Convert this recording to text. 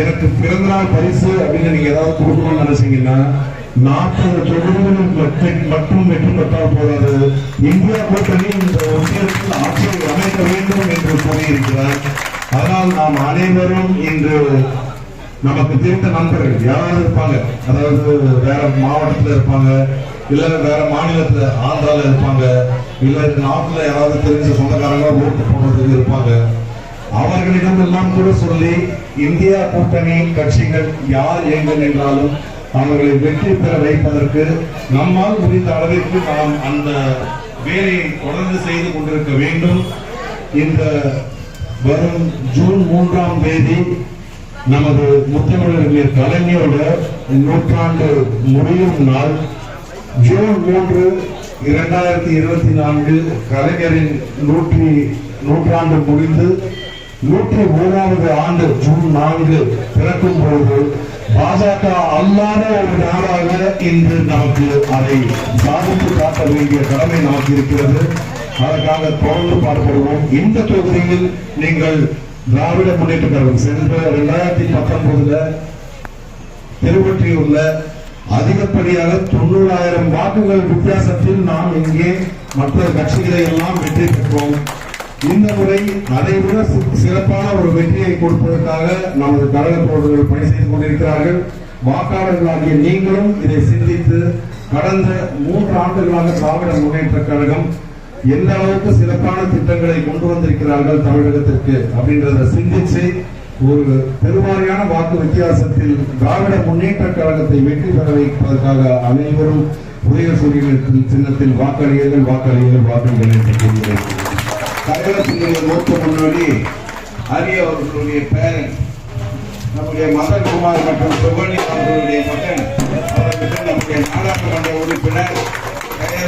எனக்கு பிறந்தநாள் பரிசு அப்படின்னு நீங்க ஏதாவது கொடுக்கணும்னு நினைச்சீங்கன்னா நாற்பது தொகுதிகளில் மட்டும் வெற்றி பெற்றால் போதாது. இந்தியா கூட்டணி இந்த ஒன்றியத்தில் ஆட்சியை அமைக்க வேண்டும் என்று கூறியிருக்கிறார். அதனால் நாம் அனைவரும் இன்று நமக்கு தெரிந்த நண்பர்கள் யாராவது இருப்பாங்க? அதாவது வேற மாவட்டத்தில் இருப்பாங்க இல்ல வேற மாநிலத்துல ஆந்திரால இருப்பாங்க இல்ல நாட்டுல யாராவது தெரிஞ்ச சொந்தக்காரங்க ஓட்டு போடுறதுக்கு இருப்பாங்க. தலைவர்களிடம் எல்லாம் கூட சொல்லி இந்தியா கூட்டணி கட்சிகள் யார் எங்கு நின்றாலும் அவர்களை வெற்றி பெற வைப்பதற்கு நம்மால் முடிந்த அளவிற்கு நாம் அந்த வேலையை தொடர்ந்து செய்து கொண்டிருக்க வேண்டும். இந்த வரும் ஜூன் மூன்றாம் தேதி நமது முத்தமிழர் கலைஞரோட நூற்றாண்டு முடியும் நாள். ஜூன் மூன்று இரண்டாயிரத்தி இருபத்தி நான்கு கலைஞரின் நூற்றி நூற்றாண்டு முடிந்து நூற்றி மூணாவது ஆண்டு ஜூன் நான்கு பிறக்கும் பொழுது பாஜக அல்லாத ஒரு நாடாக இன்று நமக்கு அதை சாதித்து காட்ட வேண்டிய கடமை நமக்கு இருக்கிறது. அதற்காக தொடர்ந்து பாடுபடுவோம். இந்த தொகுதியில் நீங்கள் திராவிட முன்னேற்ற கழகம் சென்ற இரண்டாயிரத்தி பத்தொன்பதுல திருவொற்றியூர்ல அதிகப்படியாக தொண்ணூறாயிரம் வாக்குகள் வித்தியாசத்தில் நாம் இங்கே மற்ற கட்சிகளை எல்லாம் வெற்றி பெற்றோம். இந்த முறை அதைவிட சி- சிறப்பான ஒரு வெற்றியை கொடுப்பதற்காக நமது கழக தோழர்கள் பணி செய்து கொண்டிருக்கிறார்கள். வாக்காளர்களாகிய நீங்களும் இதை சிந்தித்து கடந்த மூன்று ஆண்டுகளாக திராவிட முன்னேற்ற கழகம் எந்த அளவுக்கு சிறப்பான திட்டங்களை கொண்டு வந்திருக்கிறார்கள் தமிழகத்திற்கு அப்படின்றத சிந்திச்சு ஒரு பெருவாரியான வாக்கு வித்தியாசத்தில் திராவிட முன்னேற்ற கழகத்தை வெற்றி பெற வைப்பதற்காக அனைவரும் உதய சூரியன் சின்னத்தில் வாக்களியர்கள் வாக்களியர்கள் வாக்குகள் என்று கூறுகிறேன். கழகத்தினுடைய மூத்த முன்னோடி ஹரி அவர்களுடைய பேரன் நம்முடைய மதன்குமார் மற்றும் சுகணி அவர்களுடைய மகன் அவர்களுக்கு நம்முடைய நாடாளுமன்ற உறுப்பினர்.